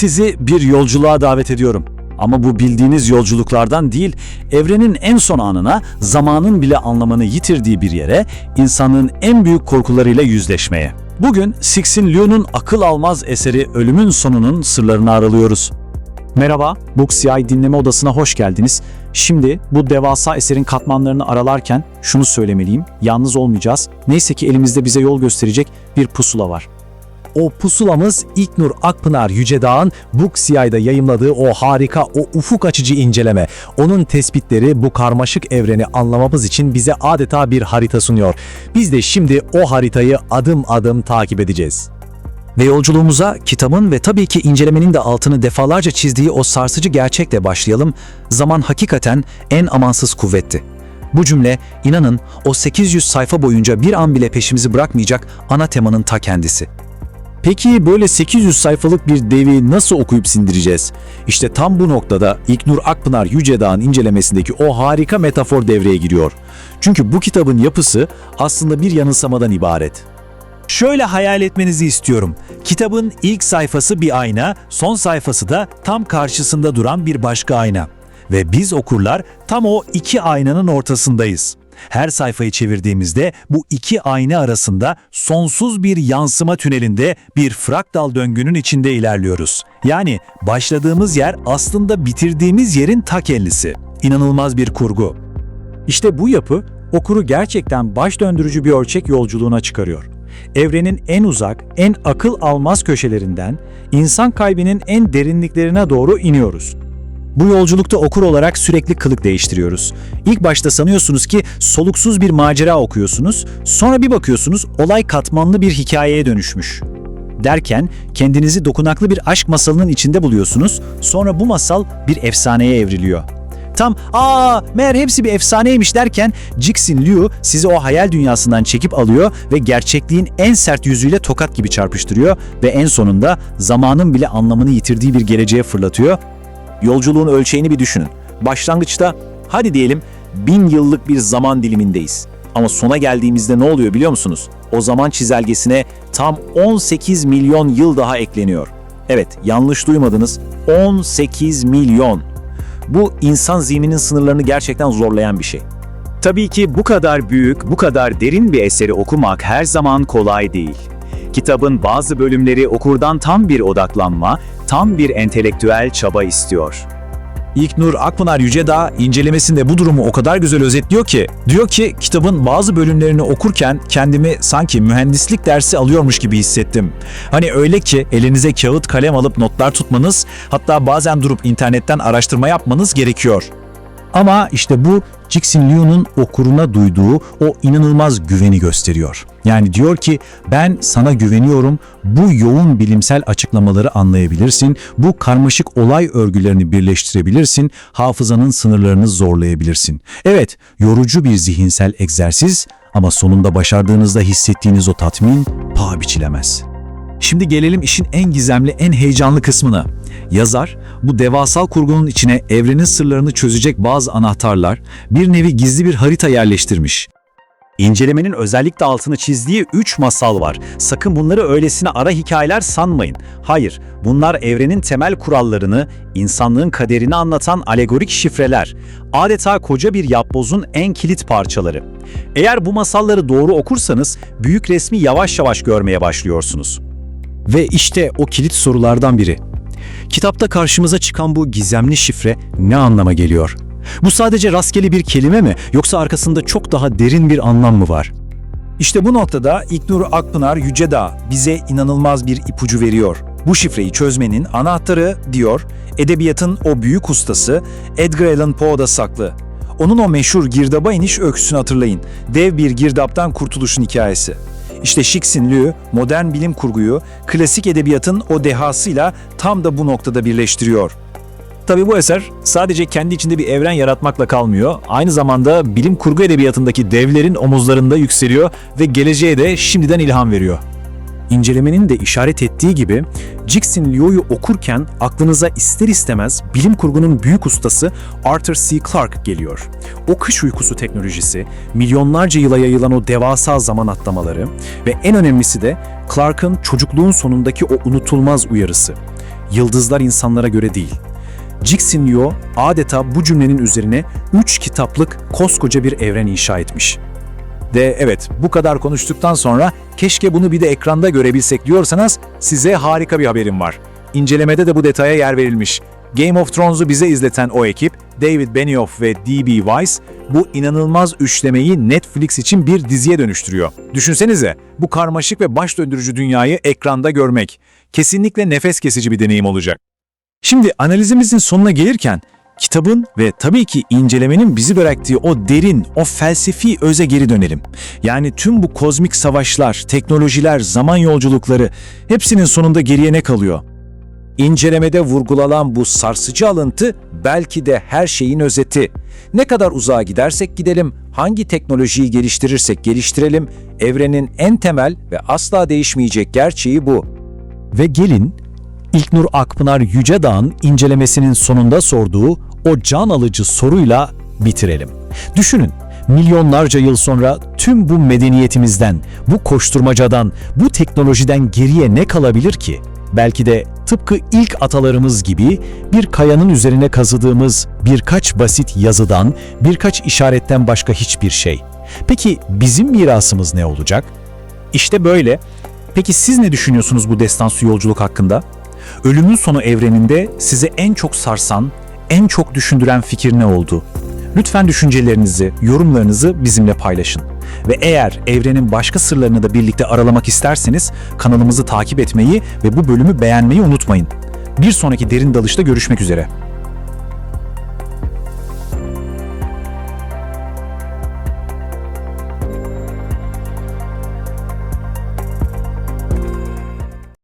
Sizi bir yolculuğa davet ediyorum. Ama bu bildiğiniz yolculuklardan değil, evrenin en son anına, zamanın bile anlamını yitirdiği bir yere, insanlığın en büyük korkularıyla yüzleşmeye. Bugün Cixin Liu'nun akıl almaz eseri Ölümün Sonu'nun sırlarını aralıyoruz. Merhaba, Books CI dinleme odasına hoş geldiniz. Şimdi bu devasa eserin katmanlarını aralarken şunu söylemeliyim, yalnız olmayacağız. Neyse ki elimizde bize yol gösterecek bir pusula var. O pusulamız İlknur Akpınar Yücedağ'ın Book CI'de yayımladığı o harika, o ufuk açıcı inceleme. Onun tespitleri bu karmaşık evreni anlamamız için bize adeta bir harita sunuyor. Biz de şimdi o haritayı adım adım takip edeceğiz. Ve yolculuğumuza kitabın ve tabii ki incelemenin de altını defalarca çizdiği o sarsıcı gerçekle başlayalım. Zaman hakikaten en amansız kuvvetti. Bu cümle inanın o 800 sayfa boyunca bir an bile peşimizi bırakmayacak ana temanın ta kendisi. Peki böyle 800 sayfalık bir devi nasıl okuyup sindireceğiz? İşte tam bu noktada İlknur Akpınar Yücedağ'ın incelemesindeki o harika metafor devreye giriyor. Çünkü bu kitabın yapısı aslında bir yanılsamadan ibaret. Şöyle hayal etmenizi istiyorum. Kitabın ilk sayfası bir ayna, son sayfası da tam karşısında duran bir başka ayna. Ve biz okurlar tam o iki aynanın ortasındayız. Her sayfayı çevirdiğimizde bu iki ayna arasında sonsuz bir yansıma tünelinde bir fraktal döngünün içinde ilerliyoruz. Yani başladığımız yer aslında bitirdiğimiz yerin ta kendisi. İnanılmaz bir kurgu. İşte bu yapı okuru gerçekten baş döndürücü bir ölçek yolculuğuna çıkarıyor. Evrenin en uzak, en akıl almaz köşelerinden insan kalbinin en derinliklerine doğru iniyoruz. Bu yolculukta okur olarak sürekli kılık değiştiriyoruz. İlk başta sanıyorsunuz ki soluksuz bir macera okuyorsunuz, sonra bir bakıyorsunuz olay katmanlı bir hikayeye dönüşmüş. Derken kendinizi dokunaklı bir aşk masalının içinde buluyorsunuz, sonra bu masal bir efsaneye evriliyor. Tam aa meğer hepsi bir efsaneymiş derken Jixin Liu sizi o hayal dünyasından çekip alıyor ve gerçekliğin en sert yüzüyle tokat gibi çarpıştırıyor ve en sonunda zamanın bile anlamını yitirdiği bir geleceğe fırlatıyor Yolculuğun ölçeğini bir düşünün. Başlangıçta hadi diyelim bin yıllık bir zaman dilimindeyiz. Ama sona geldiğimizde ne oluyor biliyor musunuz? O zaman çizelgesine tam 18 milyon yıl daha ekleniyor. Evet yanlış duymadınız 18 milyon. Bu insan zihninin sınırlarını gerçekten zorlayan bir şey. Tabii ki bu kadar büyük, bu kadar derin bir eseri okumak her zaman kolay değil. Kitabın bazı bölümleri okurdan tam bir odaklanma, tam bir entelektüel çaba istiyor. İlknur Akpınar Yücedağ incelemesinde bu durumu o kadar güzel özetliyor ki, diyor ki kitabın bazı bölümlerini okurken kendimi sanki mühendislik dersi alıyormuş gibi hissettim. Hani öyle ki elinize kağıt kalem alıp notlar tutmanız, hatta bazen durup internetten araştırma yapmanız gerekiyor. Ama işte bu Jixin Liu'nun okuruna duyduğu o inanılmaz güveni gösteriyor. Yani diyor ki ben sana güveniyorum, bu yoğun bilimsel açıklamaları anlayabilirsin, bu karmaşık olay örgülerini birleştirebilirsin, hafızanın sınırlarını zorlayabilirsin. Evet, yorucu bir zihinsel egzersiz ama sonunda başardığınızda hissettiğiniz o tatmin paha biçilemez. Şimdi gelelim işin en gizemli, en heyecanlı kısmına. Yazar, bu devasal kurgunun içine evrenin sırlarını çözecek bazı anahtarlar, bir nevi gizli bir harita yerleştirmiş. İncelemenin özellikle altını çizdiği 3 masal var. Sakın bunları öylesine ara hikayeler sanmayın. Hayır, bunlar evrenin temel kurallarını, insanlığın kaderini anlatan alegorik şifreler. Adeta koca bir yapbozun en kilit parçaları. Eğer bu masalları doğru okursanız büyük resmi yavaş yavaş görmeye başlıyorsunuz. Ve işte o kilit sorulardan biri. Kitapta karşımıza çıkan bu gizemli şifre ne anlama geliyor? Bu sadece rastgele bir kelime mi yoksa arkasında çok daha derin bir anlam mı var? İşte bu noktada İlknur Akpınar Yücedağ bize inanılmaz bir ipucu veriyor. Bu şifreyi çözmenin anahtarı, diyor, edebiyatın o büyük ustası Edgar Allan Poe'da saklı. Onun o meşhur girdaba iniş öyküsünü hatırlayın. Dev bir girdaptan kurtuluşun hikayesi. İşte Cixin Liu, modern bilim kurguyu, klasik edebiyatın o dehasıyla tam da bu noktada birleştiriyor. Tabii bu eser sadece kendi içinde bir evren yaratmakla kalmıyor. Aynı zamanda bilim kurgu edebiyatındaki devlerin omuzlarında yükseliyor ve geleceğe de şimdiden ilham veriyor. İncelemenin de işaret ettiği gibi Jixin Liu'yu okurken aklınıza ister istemez bilim kurgunun büyük ustası Arthur C. Clarke geliyor. O kış uykusu teknolojisi, milyonlarca yıla yayılan o devasa zaman atlamaları ve en önemlisi de Clarke'ın çocukluğun sonundaki o unutulmaz uyarısı. yıldızlar insanlara göre değil. Cixin Liu adeta bu cümlenin üzerine 3 kitaplık koskoca bir evren inşa etmiş. De evet bu kadar konuştuktan sonra keşke bunu bir de ekranda görebilsek diyorsanız size harika bir haberim var. İncelemede de bu detaya yer verilmiş. Game of Thrones'u bize izleten o ekip, David Benioff ve D.B. Weiss, bu inanılmaz üçlemeyi Netflix için bir diziye dönüştürüyor. Düşünsenize, bu karmaşık ve baş döndürücü dünyayı ekranda görmek. Kesinlikle nefes kesici bir deneyim olacak. Şimdi analizimizin sonuna gelirken, kitabın ve tabii ki incelemenin bizi bıraktığı o derin, o felsefi öze geri dönelim. Yani tüm bu kozmik savaşlar, teknolojiler, zaman yolculukları hepsinin sonunda geriye ne kalıyor? İncelemede vurgulanan bu sarsıcı alıntı belki de her şeyin özeti. Ne kadar uzağa gidersek gidelim, hangi teknolojiyi geliştirirsek geliştirelim, evrenin en temel ve asla değişmeyecek gerçeği bu. Ve gelin İlknur Akpınar Yücedağ'ın incelemesinin sonunda sorduğu o can alıcı soruyla bitirelim. Düşünün, milyonlarca yıl sonra tüm bu medeniyetimizden, bu koşturmacadan, bu teknolojiden geriye ne kalabilir ki? Belki de tıpkı ilk atalarımız gibi bir kayanın üzerine kazıdığımız birkaç basit yazıdan, birkaç işaretten başka hiçbir şey. Peki bizim mirasımız ne olacak? İşte böyle. Peki siz ne düşünüyorsunuz bu destansı yolculuk hakkında? Ölümün sonu evreninde size en çok sarsan, en çok düşündüren fikir ne oldu? Lütfen düşüncelerinizi, yorumlarınızı bizimle paylaşın. Ve eğer evrenin başka sırlarını da birlikte aralamak isterseniz kanalımızı takip etmeyi ve bu bölümü beğenmeyi unutmayın. Bir sonraki derin dalışta görüşmek üzere.